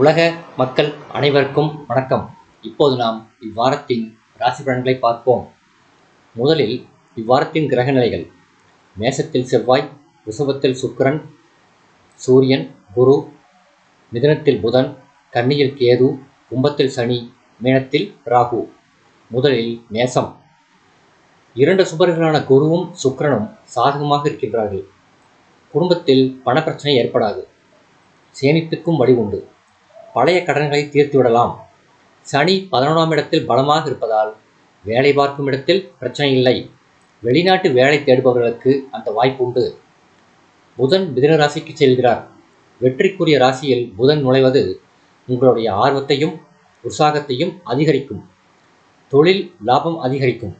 உலக மக்கள் அனைவருக்கும் வணக்கம். இப்போது நாம் இவ்வாரத்தின் ராசி பலன்களை பார்ப்போம். முதலில் இவ்வாரத்தின் கிரக நிலைகள் மேசத்தில் செவ்வாய் ரிஷபத்தில் சுக்கரன் சூரியன் குரு மிதனத்தில் புதன் கன்னியில் கேது கும்பத்தில் சனி மீனத்தில் ராகு. முதலில் மேசம். இரண்டு சுபர்களான குருவும் சுக்கரனும் சாதகமாக இருக்கின்றார்கள். குடும்பத்தில் பணப்பிரச்சனை ஏற்படாது. சேமிப்புக்கும் வழி உண்டு. பழைய கடன்களை தீர்த்து விடலாம். சனி பதினொன்றாம் இடத்தில் பலமாக இருப்பதால் வேலை பார்க்கும் இடத்தில் பிரச்சனை இல்லை. வெளிநாட்டு வேலை தேடுபவர்களுக்கு அந்த வாய்ப்பு உண்டு. புதன் மிதன ராசிக்கு செல்கிறார். வெற்றிக்குரிய ராசியில் புதன் நுழைவது உங்களுடைய ஆர்வத்தையும் உற்சாகத்தையும் அதிகரிக்கும். தொழில் லாபம் அதிகரிக்கும்.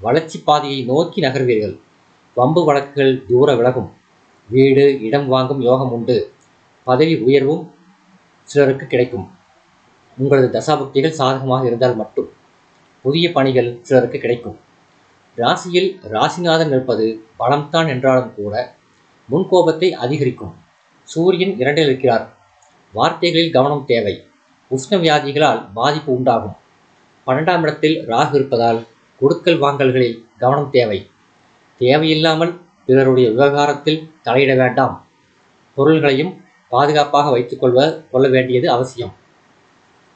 வளர்ச்சி பாதையை நோக்கி நகர்வீர்கள். வம்பு வழக்குகள் தூர விலகும். வீடு இடம் வாங்கும் யோகம் உண்டு. பதவி உயர்வும் சிலருக்கு கிடைக்கும். உங்களது தசாபக்திகள் சாதகமாக இருந்தால் மட்டும் புதிய பணிகள் சிலருக்கு கிடைக்கும். ராசியில் ராசிநாதன் இருப்பது பலம்தான் என்றாலும் கூட முன்கோபத்தை அதிகரிக்கும். சூரியன் இரண்டில் இருக்கிறார். வார்த்தைகளில் கவனம் தேவை. உஷ்ண வியாதிகளால் பாதிப்பு உண்டாகும். பன்னெண்டாம் இடத்தில் ராகு இருப்பதால் கொடுக்கல் வாங்கல்களில் கவனம் தேவை. தேவையில்லாமல் பிறருடைய விவகாரத்தில் தலையிட வேண்டாம். பொருள்களையும் பாதுகாப்பாக வைத்துக்கொள்வ கொள்ள வேண்டியது அவசியம்.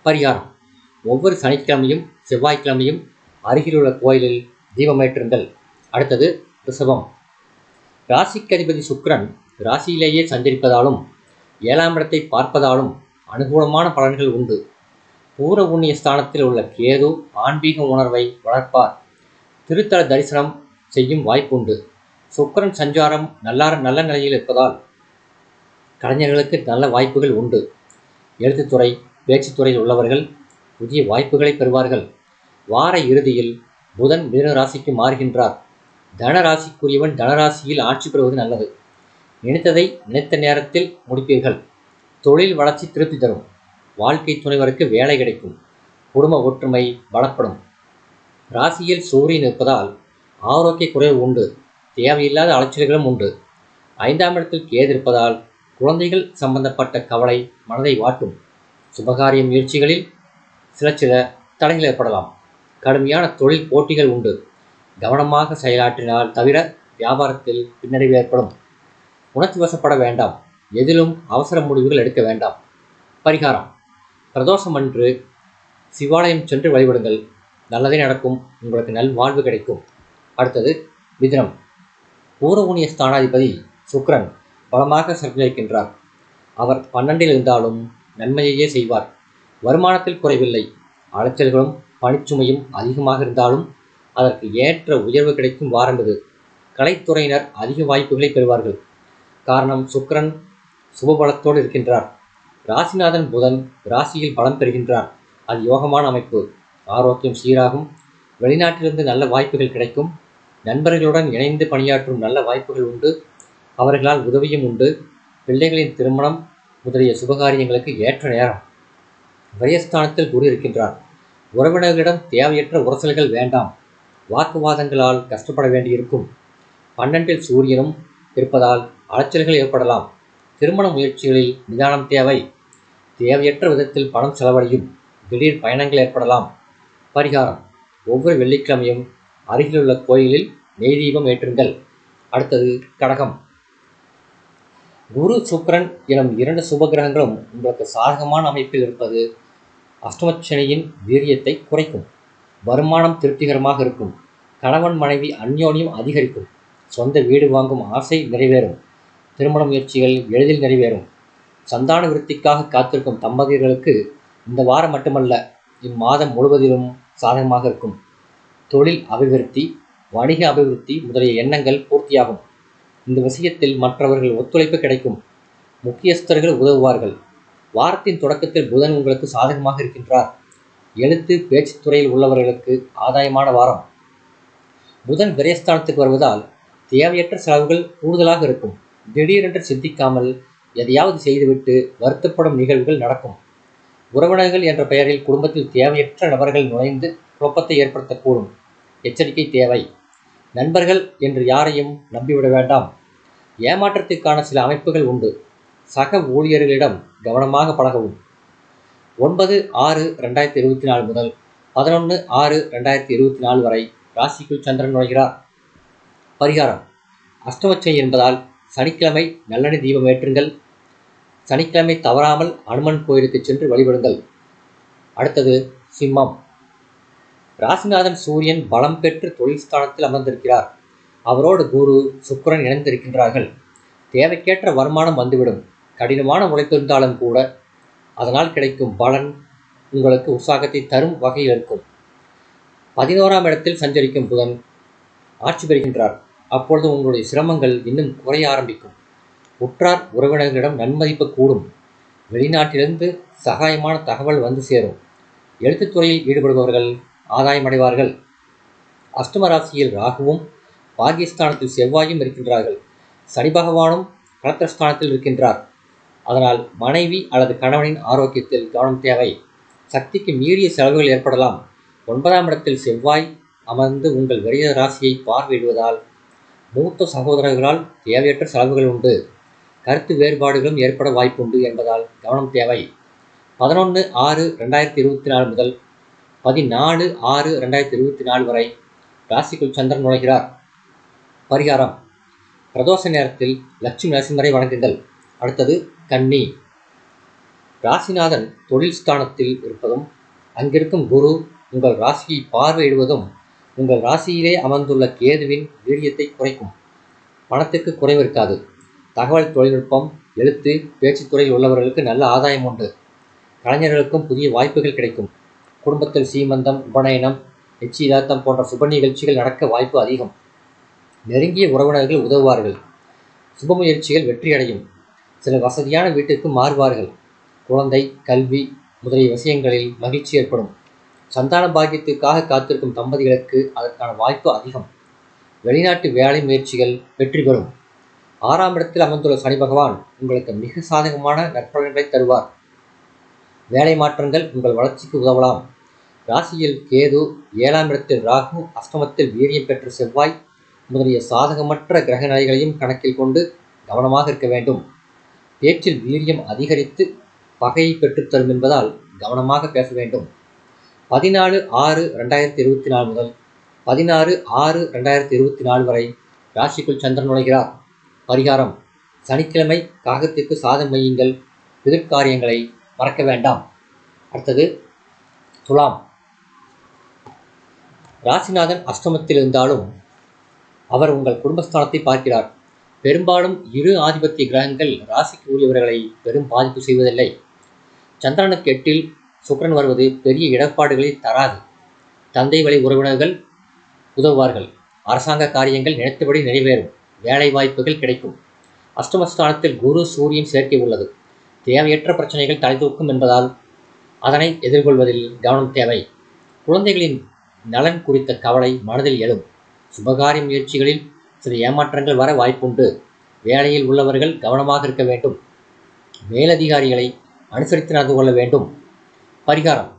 பரிகாரம். ஒவ்வொரு சனிக்கிழமையும் செவ்வாய்க்கிழமையும் அருகிலுள்ள கோயிலில் தீபமேற்றுங்கள் அடுத்தது ரிஷபம். ராசிக்கதிபதி சுக்ரன் ராசியிலேயே சஞ்சரிப்பதாலும் ஏழாம் இடத்தை பார்ப்பதாலும் அனுகூலமான பலன்கள் உண்டு. பூர புண்ணிய ஸ்தானத்தில் உள்ள கேது ஆன்மீக உணர்வை வளர்ப்பார். திருத்தல தரிசனம் செய்யும் வாய்ப்புண்டு. சுக்கரன் சஞ்சாரம் நல்லார நல்ல நிலையில் இருப்பதால் கலைஞர்களுக்கு நல்ல வாய்ப்புகள் உண்டு. எழுத்துத்துறை பேச்சுத்துறையில் உள்ளவர்கள் புதிய வாய்ப்புகளை பெறுவார்கள். வார இறுதியில் புதன் மிதுன ராசிக்கு மாறுகின்றார். தனராசிக்குரியவன் தனராசியில் ஆட்சி பெறுவது நல்லது. நினைத்ததை நினைத்த நேரத்தில் முடிப்பீர்கள். தொழில் வளர்ச்சி திருப்தி தரும். வாழ்க்கை துணைவருக்கு வேலை கிடைக்கும். குடும்ப ஒற்றுமை வளப்படும் ராசியில் சூரியன் இருப்பதால் ஆரோக்கிய குறைவு உண்டு. தேவையில்லாத அலைச்சல்களும் உண்டு. ஐந்தாம் இடத்தில் கேது இருப்பதால் குழந்தைகள் சம்பந்தப்பட்ட கவலை மனதை வாட்டும். சுபகாரிய முயற்சிகளில் சில சில தடைகள் ஏற்படலாம். கடுமையான தொழில் போட்டிகள் உண்டு. கவனமாக செயலாற்றினால் தவிர வியாபாரத்தில் பின்னடைவு ஏற்படும். உணர்ச்சி வசப்பட வேண்டாம். எதிலும் அவசர முடிவுகள் எடுக்க வேண்டாம். பரிகாரம். பிரதோஷம் அன்று சிவாலயம் சென்று வழிபடுங்கள். நல்லதே நடக்கும். உங்களுக்கு நல் வாழ்வு கிடைக்கும். அடுத்தது மிதினம். பூரவுனிய ஸ்தானாதிபதி சுக்ரன் பலமாக சஞ்சரிக்கின்றார் அவர் பன்னெண்டில் இருந்தாலும் நன்மையையே செய்வார். வருமானத்தில் குறைவில்லை. அலைச்சல்களும் பணிச்சுமையும் அதிகமாக இருந்தாலும் அதற்கு ஏற்ற உயர்வு கிடைக்கும் வாரம் இது கலைத்துறையினர் அதிக வாய்ப்புகளை பெறுவார்கள். காரணம் சுக்கரன் சுபபலத்தோடு இருக்கின்றார். ராசிநாதன் புதன் ராசியில் பலம் பெறுகின்றார். அது யோகமான அமைப்பு. ஆரோக்கியம் சீராகும். வெளிநாட்டிலிருந்து நல்ல வாய்ப்புகள் கிடைக்கும். நண்பர்களுடன் இணைந்து பணியாற்றும் நல்ல வாய்ப்புகள் உண்டு. அவர்களால் உதவியும் உண்டு. பிள்ளைகளின் திருமணம் முதலிய சுபகாரியங்களுக்கு ஏற்ற நேரம். விரயஸ்தானத்தில் குரு இருக்கின்றார் உறவினர்களிடம் தேவையற்ற உரசல்கள் வேண்டாம். வாக்குவாதங்களால் கஷ்டப்பட வேண்டியிருக்கும். பன்னெண்டில் சூரியனும் இருப்பதால் அலைச்சல்கள் ஏற்படலாம். திருமண முயற்சிகளில் நிதானம் தேவை. தேவையற்ற விதத்தில் பணம் செலவழியும். திடீர் பயணங்கள் ஏற்படலாம். பரிகாரம். ஒவ்வொரு வெள்ளிக்கிழமையும் அருகிலுள்ள கோயிலில் நெய் தீபம் ஏற்றுங்கள். அடுத்தது கடகம். குரு சுக்ரன் எனும் இரண்டு சுபகிரகங்களும் உங்களுக்கு சாதகமான அமைப்பில் இருப்பது அஷ்டமச்சனியின் வீரியத்தை குறைக்கும். வருமானம் திருப்திகரமாக இருக்கும். கணவன் மனைவி அந்யோன்யம் அதிகரிக்கும். சொந்த வீடு வாங்கும் ஆசை நிறைவேறும். திருமண முயற்சிகள் எளிதில் நிறைவேறும். சந்தான விருத்திக்காக காத்திருக்கும் தம்பதியர்களுக்கு இந்த வாரம் மட்டுமல்ல இம்மாதம் முழுவதிலும் சாதகமாக இருக்கும். தொழில் அபிவிருத்தி வணிக அபிவிருத்தி முதலிய எண்ணங்கள் பூர்த்தியாகும். இந்த விஷயத்தில் மற்றவர்கள் ஒத்துழைப்பு கிடைக்கும். முக்கியஸ்தர்கள் உதவுவார்கள். வாரத்தின் தொடக்கத்தில் புதன் உங்களுக்கு சாதகமாக இருக்கின்றார். எழுத்து பேச்சு துறையில் உள்ளவர்களுக்கு ஆதாயமான வாரம். புதன் விரயஸ்தானத்துக்கு வருவதால் தேவையற்ற செலவுகள் கூடுதலாக இருக்கும். திடீரென்று சிந்திக்காமல் எதையாவது செய்துவிட்டு வருத்தப்படும் நிகழ்வுகள் நடக்கும். உறவினர்கள் என்ற பெயரில் குடும்பத்தில் தேவையற்ற நபர்கள் நுழைந்து குழப்பத்தை ஏற்படுத்தக்கூடும். எச்சரிக்கை தேவை. நண்பர்கள் என்று யாரையும் நம்பிவிட வேண்டாம். ஏமாற்றத்திற்கான சில அமைப்புகள் உண்டு. சக ஊழியர்களிடம் கவனமாக பழகவும். ஒன்பது ஆறு ரெண்டாயிரத்தி இருபத்தி நாலு முதல் பதினொன்று ஆறு ரெண்டாயிரத்தி இருபத்தி நாலு வரை ராசிக்குள் சந்திரன் நுழைகிறார். பரிகாரம். அஷ்டமச்சை என்பதால் சனிக்கிழமை நல்லெண்ணெய் தீபம் ஏற்றுங்கள். சனிக்கிழமை தவறாமல் அனுமன் கோயிலுக்கு சென்று வழிபடுங்கள். அடுத்தது சிம்மம். ராசிநாதன் சூரியன் பலம் பெற்று தொழில் ஸ்தானத்தில் அமர்ந்திருக்கிறார். அவரோடு குரு சுக்கரன் இணைந்திருக்கின்றார்கள். தேவைக்கேற்ற வருமானம் வந்துவிடும். கடினமான உழைத்திருந்தாலும் கூட அதனால் கிடைக்கும் பலன் உங்களுக்கு உற்சாகத்தை தரும் வகையில் இருக்கும். பதினோராம் இடத்தில் சஞ்சரிக்கும் புதன் ஆட்சி பெறுகின்றார். அப்பொழுது உங்களுடைய சிரமங்கள் இன்னும் குறைய ஆரம்பிக்கும். உற்றார் உறவினர்களிடம் நன்மதிப்பு கூடும். வெளிநாட்டிலிருந்து சகாயமான தகவல் வந்து சேரும். எழுத்துத்துறையில் ஈடுபடுபவர்கள் ஆதாயம் ஆதாயமடைவார்கள். அஷ்டம ராசியில் ராகுவும் பாகிஸ்தானத்தில் செவ்வாயும் இருக்கின்றார்கள். சனி பகவானும் கலத்திரஸ்தானத்தில் இருக்கின்றார். அதனால் மனைவி அல்லது கணவனின் ஆரோக்கியத்தில் கவனம் தேவை. சக்திக்கு மீறிய செலவுகள் ஏற்படலாம். ஒன்பதாம் இடத்தில் செவ்வாய் அமர்ந்து உங்கள் விரைய ராசியை பார்வையிடுவதால் மூத்த சகோதரர்களால் தேவையற்ற செலவுகள் உண்டு. கருத்து வேறுபாடுகளும் ஏற்பட வாய்ப்புண்டு என்பதால் கவனம் தேவை. பதினொன்று ஆறு ரெண்டாயிரத்தி இருபத்தி நாலு முதல் பதினாலு ஆறு ரெண்டாயிரத்தி இருபத்தி நாலு வரை ராசிக்குள் சந்திரன் நுழைகிறார். பரிகாரம். பிரதோஷ நேரத்தில் லட்சுமி நரசிம்மரை வணங்குங்கள். அடுத்தது கன்னி. ராசிநாதன் தொழில் ஸ்தானத்தில் இருப்பதும் அங்கிருக்கும் குரு உங்கள் ராசியை பார்வையிடுவதும் உங்கள் ராசியிலே அமர்ந்துள்ள கேதுவின் வீரியத்தை குறைக்கும். பணத்துக்கு குறைவு இருக்காது. தகவல் தொழில்நுட்பம் எழுத்து பேச்சுத்துறையில் உள்ளவர்களுக்கு நல்ல ஆதாயம் உண்டு. கலைஞர்களுக்கும் புதிய வாய்ப்புகள் கிடைக்கும். குடும்பத்தில் சீமந்தம் உபநயனம் நிச்சயதார்த்தம் போன்ற சுப நிகழ்ச்சிகள் நடக்க வாய்ப்பு அதிகம். நெருங்கிய உறவினர்கள் உதவுவார்கள். சுப முயற்சிகள் வெற்றியடையும். சில வசதியான வீட்டிற்கு மாறுவார்கள். குழந்தை கல்வி முதலிய விஷயங்களில் மகிழ்ச்சி ஏற்படும். சந்தான பாக்கியத்திற்காக காத்திருக்கும் தம்பதிகளுக்கு அதற்கான வாய்ப்பு அதிகம். வெளிநாட்டு வேலை முயற்சிகள் வெற்றி பெறும். ஆறாம் இடத்தில் அமர்ந்துள்ள சனி பகவான் உங்களுக்கு மிக சாதகமான நற்பலன்களை தருவார். வேலை மாற்றங்கள் உங்கள் வளர்ச்சிக்கு உதவலாம். ராசியில் கேது ஏழாம் இடத்தில் ராகு அஷ்டமத்தில் வீரியம் பெற்ற செவ்வாய் முதலிய சாதகமற்ற கிரக நிலைகளையும் கணக்கில் கொண்டு கவனமாக இருக்க வேண்டும். பேச்சில் வீரியம் அதிகரித்து பகையை பெற்றுத்தரும் என்பதால் கவனமாக பேச வேண்டும். பதினாலு ஆறு ரெண்டாயிரத்தி இருபத்தி நாலு முதல் பதினாறு ஆறு ரெண்டாயிரத்தி இருபத்தி நாலு வரை ராசிக்குள் சந்திரன் நுழைகிறார். பரிகாரம் சனிக்கிழமை காகத்திற்கு சாதம் வையுங்கள். எதிர்காரியங்களை மறக்க வேண்டாம். அடுத்தது துலாம். ராசிநாதன் அஷ்டமத்தில் இருந்தாலும் அவர் உங்கள் குடும்பஸ்தானத்தை பார்க்கிறார். பெரும்பாலும் இரு ஆதிபத்திய கிரகங்கள் ராசிக்கு உரியவர்களை பெரும் பாதிப்பு செய்வதில்லை. சந்திரனுக்கு எட்டில் சுக்கிரன் வருவது பெரிய இடர்பாடுகளை தராது. தந்தை வழி உறவினர்கள் உதவுவார்கள். அரசாங்க காரியங்கள் நினைத்தபடி நிறைவேறும். வேலை வாய்ப்புகள் கிடைக்கும். அஷ்டமஸ்தானத்தில் குரு சூரியன் சேர்க்கை உள்ளது. தேவையற்ற பிரச்சனைகள் தலைதூக்கும் என்பதால் அதனை எதிர்கொள்வதில் கவனம் தேவை. குழந்தைகளின் நலன் குறித்த கவலை மனதில் எழும். சுபகாரிய முயற்சிகளில் சில ஏமாற்றங்கள் வர வாய்ப்புண்டு. வேலையில் உள்ளவர்கள் கவனமாக இருக்க வேண்டும். மேலதிகாரிகளை அனுசரித்து நடந்து கொள்ள வேண்டும். பரிகாரம்.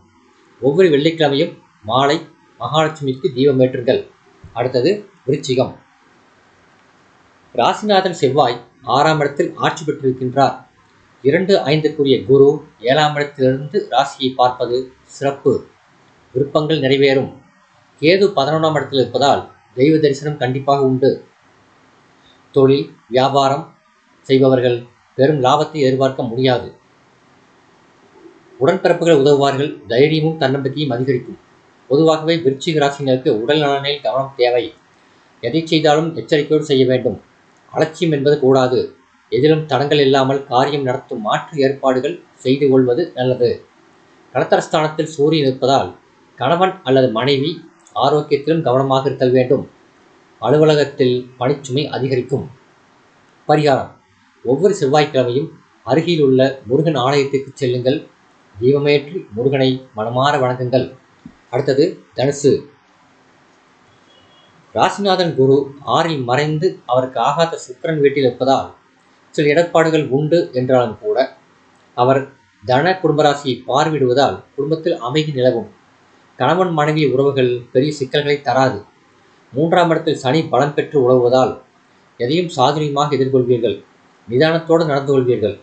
ஒவ்வொரு வெள்ளிக்கிழமையும் மாலை மகாலட்சுமிக்கு தீபம் ஏற்றுங்கள். அடுத்தது விருச்சிகம். ராசிநாதன் செவ்வாய் ஆறாம் இடத்தில் ஆட்சி பெற்றிருக்கின்றார். இரண்டு ஐந்துக்குரிய குரு ஏழாம் இடத்திலிருந்து ராசியை பார்ப்பது சிறப்பு. விருப்பங்கள் நிறைவேறும். கேது பதினொன்றாம் இடத்தில் இருப்பதால் தெய்வ தரிசனம் கண்டிப்பாக உண்டு. தொழில் வியாபாரம் செய்பவர்கள் பெரும் லாபத்தை எதிர்பார்க்க முடியாது. உடன்பிறப்புகள் உதவுவார்கள் தைரியமும் தன்னம்பிக்கையும் அதிகரிக்கும். பொதுவாகவே விருச்சிக ராசினருக்கு உடல் நலனில் கவனம் தேவை. எதை செய்தாலும் எச்சரிக்கையோடு செய்ய வேண்டும். அலட்சியம் என்பது கூடாது. எதிலும் தடங்கள் இல்லாமல் காரியம் நடத்தும் மாற்று ஏற்பாடுகள் செய்து கொள்வது நல்லது. கடத்தரஸ்தானத்தில் சூரியன் இருப்பதால் கணவன் அல்லது மனைவி ஆரோக்கியத்திலும் கவனமாக இருத்தல் வேண்டும். அலுவலகத்தில் பணிச்சுமை அதிகரிக்கும். பரிகாரம். ஒவ்வொரு செவ்வாய்க்கிழமையும் அருகில் உள்ள முருகன் ஆலயத்திற்கு செல்லுங்கள். தீபமேற்றி முருகனை மனமாற வணங்குங்கள். அடுத்தது தனுசு. ராசிநாதன் குரு ஆறில் மறைந்து அவருக்கு ஆகாத சுக்கரன் வீட்டில் இருப்பதால் சில இடர்பாடுகள் உண்டு என்றாலும் கூட அவர் தன குடும்பராசியை பார்வையிடுவதால் குடும்பத்தில் அமைதி நிலவும். கணவன் மனைவி உறவுகள் பெரிய சிக்கல்களை தராது. மூன்றாம் இடத்தில் சனி பலம் பெற்று உழவுவதால் எதையும் சாதுரியமாக எதிர்கொள்வீர்கள். நிதானத்தோடு நடந்து கொள்வீர்கள்.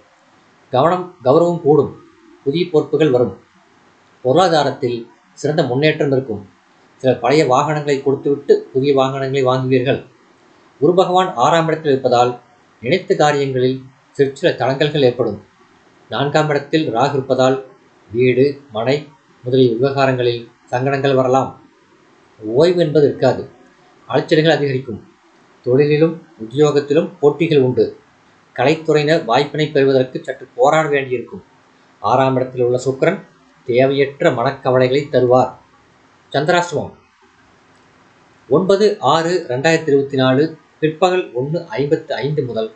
கவனம் கௌரவம் கூடும். புதிய பொறுப்புகள் வரும். பொருளாதாரத்தில் சிறந்த முன்னேற்றம் இருக்கும். சில பழைய வாகனங்களை கொடுத்துவிட்டு புதிய வாகனங்களை வாங்குவீர்கள். குரு பகவான் ஆறாம் இடத்தில் இருப்பதால் நினைத்த காரியங்களில் சிறு சில தடங்கல்கள் ஏற்படும். நான்காம் இடத்தில் ராகு இருப்பதால் வீடு மனை முதலிய விவகாரங்களில் சங்கடங்கள் வரலாம். ஓய்வு என்பது இருக்காது. அலைச்சல்கள் அதிகரிக்கும். தொழிலிலும் உத்தியோகத்திலும் போட்டிகள் உண்டு. கலைத்துறையினர் வாய்ப்பினை பெறுவதற்கு சற்று போராட வேண்டியிருக்கும். ஆறாம் இடத்தில் உள்ள சுக்கிரன் தேவையற்ற மனக்கவலைகளை தருவார். சந்திராஷ்டமம். ஒன்பது ஆறு ரெண்டாயிரத்தி இருபத்தி நாலு பிற்பகல் ஒன்று ஐம்பத்து ஐந்து முதல்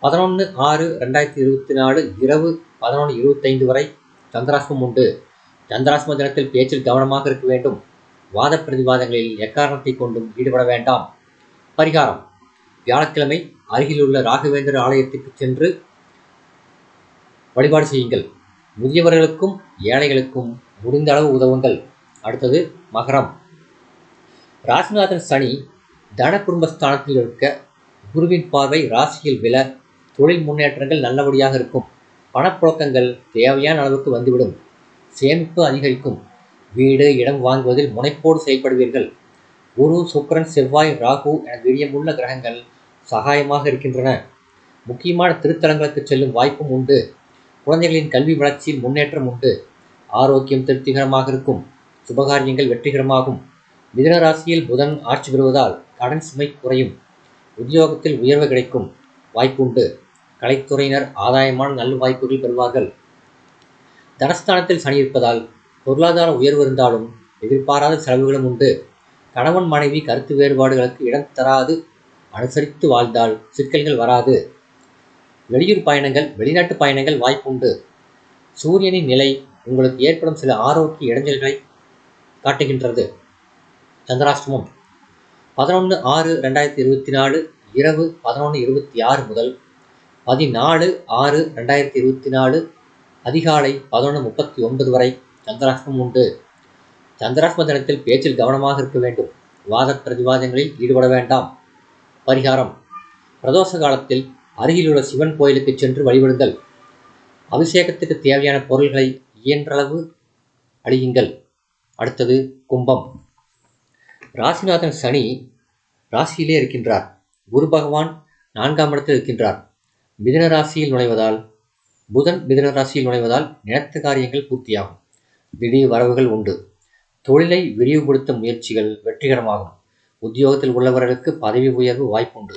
பதினொன்று ஆறு ரெண்டாயிரத்தி இருபத்தி நாலு இரவு பதினொன்று இருபத்தைந்து வரை சந்திராஷ்டமம் உண்டு. சந்திராஷ்டம தினத்தில் பேச்சில் கவனமாக இருக்க வேண்டும். வாத பிரதிவாதங்களில் எக்காரணத்தை கொண்டும் ஈடுபட வேண்டாம். பரிகாரம். வியாழக்கிழமை அருகிலுள்ள ராகவேந்திர ஆலயத்துக்கு சென்று வழிபாடு செய்யுங்கள். முதியவர்களுக்கும் ஏழைகளுக்கும் முடிந்த அளவு உதவுங்கள். அடுத்தது மகரம். ராசிநாதன் சனி தன குடும்பஸ்தானத்தில் இருக்க குருவின் பார்வை ராசியில் விழ தொழில் முன்னேற்றங்கள் நல்லபடியாக இருக்கும். பணப்புழக்கங்கள் தேவையான அளவுக்கு வந்துவிடும். சேமிப்பு அதிகரிக்கும். வீடு இடம் வாங்குவதில் முனைப்போடு செயல்படுவீர்கள். குரு சுக்கரன் செவ்வாய் ராகு என வீரியமுள்ள கிரகங்கள் சகாயமாக இருக்கின்றன. முக்கியமான திருத்தலங்களுக்கு செல்லும் வாய்ப்பும் உண்டு. குழந்தைகளின் கல்வி வளர்ச்சியில் முன்னேற்றம் உண்டு. ஆரோக்கியம் திருப்திகரமாக இருக்கும். சுபகாரியங்கள் வெற்றிகரமாகும். மிதனராசியில் புதன் ஆட்சி பெறுவதால் கடன் சுமை குறையும். உத்தியோகத்தில் உயர்வு கிடைக்கும். வாய்ப்புண்டு கலைத்துறையினர் ஆதாயமான நல்ல வாய்ப்புகள் பெறுவார்கள். தனஸ்தானத்தில் சனி இருப்பதால் பொருளாதார உயர்வு இருந்தாலும் எதிர்பாராத செலவுகளும் உண்டு. கணவன் மனைவி கருத்து வேறுபாடுகளுக்கு இடம் தராது. அனுசரித்து வாழ்ந்தால் சிக்கல்கள் வராது. வெளியூர் பயணங்கள் வெளிநாட்டு பயணங்கள் வாய்ப்புண்டு சூரியனின் நிலை உங்களுக்கு ஏற்படும் சில ஆரோக்கிய இடைஞ்சல்களை காட்டுகின்றது. சந்திராஷ்டமம். பதினொன்று ஆறு ரெண்டாயிரத்தி இருபத்தி நாலு இரவு பதினொன்று இருபத்தி ஆறு முதல் பதினாலு ஆறு ரெண்டாயிரத்தி இருபத்தி நாலு அதிகாலை பதினொன்று முப்பத்தி ஒன்பது வரை சந்திராஷ்டமம் உண்டு. சந்திராஷ்டம தினத்தில் பேச்சில் கவனமாக இருக்க வேண்டும். வாத பிரதிவாதங்களில் ஈடுபட வேண்டாம். பரிகாரம். பிரதோஷ காலத்தில் அருகிலுள்ள சிவன் கோயிலுக்கு சென்று வழிபடுங்கள். அபிஷேகத்துக்கு தேவையான பொருள்களை இயன்றளவு அழியுங்கள் அடுத்தது கும்பம். ராசிநாதன் சனி ராசியிலே இருக்கின்றார். குரு பகவான் நான்காம் இடத்தில் இருக்கின்றார். மிதன ராசியில் நுழைவதால் புதன் மிதன ராசியில் நுழைவதால் நினைத்த காரியங்கள் பூர்த்தியாகும். திடீர் வரவுகள் உண்டு. தொழிலை விரிவுபடுத்த முயற்சிகள் வெற்றிகரமாகும். உத்தியோகத்தில் உள்ளவர்களுக்கு பதவி உயர்வு வாய்ப்புண்டு.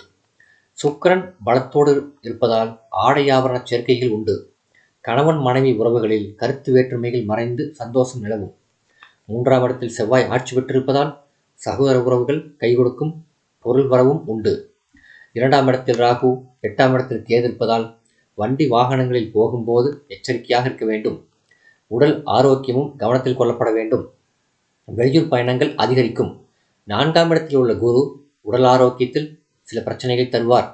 சுக்கரன் பலத்தோடு இருப்பதால் ஆடை ஆபரண சேர்க்கைகள் உண்டு. கணவன் மனைவி உறவுகளில் கருத்து வேற்றுமைகள் மறைந்து சந்தோஷம் நிலவும். மூன்றாம் இடத்தில் செவ்வாய் ஆட்சி பெற்றிருப்பதால் சகோதர உறவுகள் கை கொடுக்கும் பொருள் வரவும் உண்டு. இரண்டாம் இடத்தில் ராகு எட்டாம் இடத்தில் கேது இருப்பதால் வண்டி வாகனங்களில் போகும்போது எச்சரிக்கையாக இருக்க வேண்டும். உடல் ஆரோக்கியமும் கவனத்தில் கொள்ளப்பட வேண்டும். வெளியூர் பயணங்கள் அதிகரிக்கும். நான்காம் இடத்தில் உள்ள குரு உடல் ஆரோக்கியத்தில் சில பிரச்சனைகள் தருவார்.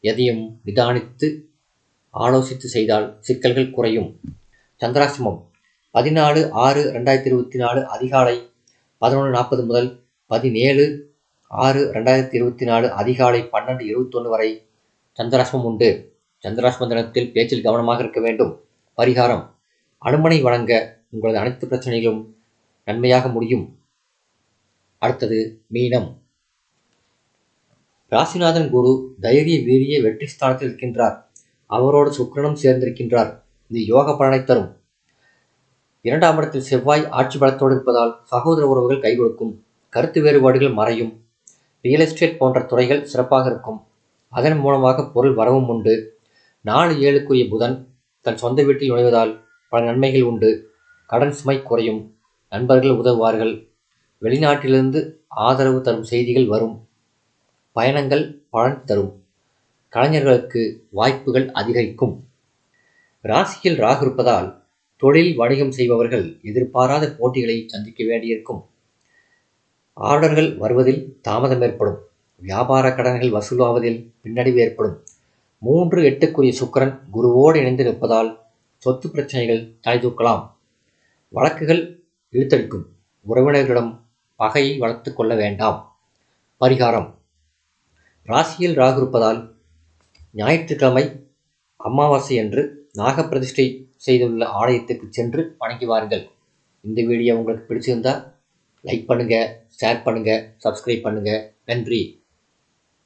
எதையும் நிதானித்து ஆலோசித்து செய்தால் சிக்கல்கள் குறையும். சந்திராசிரமம். பதினாலு ஆறு ரெண்டாயிரத்தி இருபத்தி நாலு அதிகாலை பதினொன்று நாற்பது முதல் பதினேழு ஆறு ரெண்டாயிரத்தி இருபத்தி நாலு அதிகாலை பன்னெண்டு இருபத்தொன்று வரை சந்திராசிரமம் உண்டு. சந்திராசிரம பேச்சில் கவனமாக இருக்க வேண்டும். பரிகாரம். அனுமனை வழங்க உங்களது அனைத்து பிரச்சனைகளும் நன்மையாக முடியும். அடுத்தது மீனம். ராசிநாதன் குரு தைரிய வீரிய வெற்றி ஸ்தானத்தில் இருக்கின்றார். அவரோடு சுக்கிரனும் சேர்ந்திருக்கின்றார். இது யோக பலனை தரும். இரண்டாம் இடத்தில் செவ்வாய் ஆட்சி பலத்தோடு இருப்பதால் சகோதர உறவுகள் கை கொடுக்கும். கருத்து வேறுபாடுகள் மறையும். ரியல் எஸ்டேட் போன்ற துறைகள் சிறப்பாக இருக்கும். அதன் மூலமாக பொருள் வரவும் உண்டு. நாலு ஏழுக்குரிய புதன் தன் சொந்த வீட்டில் நுழைவதால் பல நன்மைகள் உண்டு. கடன் சுமை குறையும். நண்பர்கள் உதவுவார்கள். வெளிநாட்டிலிருந்து ஆதரவு தரும் செய்திகள் வரும். பயணங்கள் பலன் தரும். கலைஞர்களுக்கு வாய்ப்புகள் அதிகரிக்கும். ராசியில் ராகு இருப்பதால் தொழில் வணிகம் செய்பவர்கள் எதிர்பாராத போட்டிகளை சந்திக்க வேண்டியிருக்கும். ஆர்டர்கள் வருவதில் தாமதம் ஏற்படும். வியாபார கடன்கள் வசூலாவதில் பின்னடைவு ஏற்படும். மூன்று எட்டுக்குரிய சுக்கரன் குருவோடு இணைந்து நிற்பதால் சொத்து பிரச்சனைகள் தலை தூக்கலாம். வழக்குகள் இழுத்தடிக்கும். உறவினர்களிடம் பகையை வளர்த்து கொள்ள வேண்டாம். பரிகாரம். ராசியில் ராகு இருப்பதால் ஞாயிற்றுக்கிழமை அமாவாசை என்று நாகப்பிரதிஷ்டை செய்துள்ள ஆலயத்துக்கு சென்று வணங்கி வாருங்கள். இந்த வீடியோ உங்களுக்கு பிடிச்சிருந்தால் லைக் பண்ணுங்கள் ஷேர் பண்ணுங்கள் சப்ஸ்கிரைப் பண்ணுங்கள் நன்றி.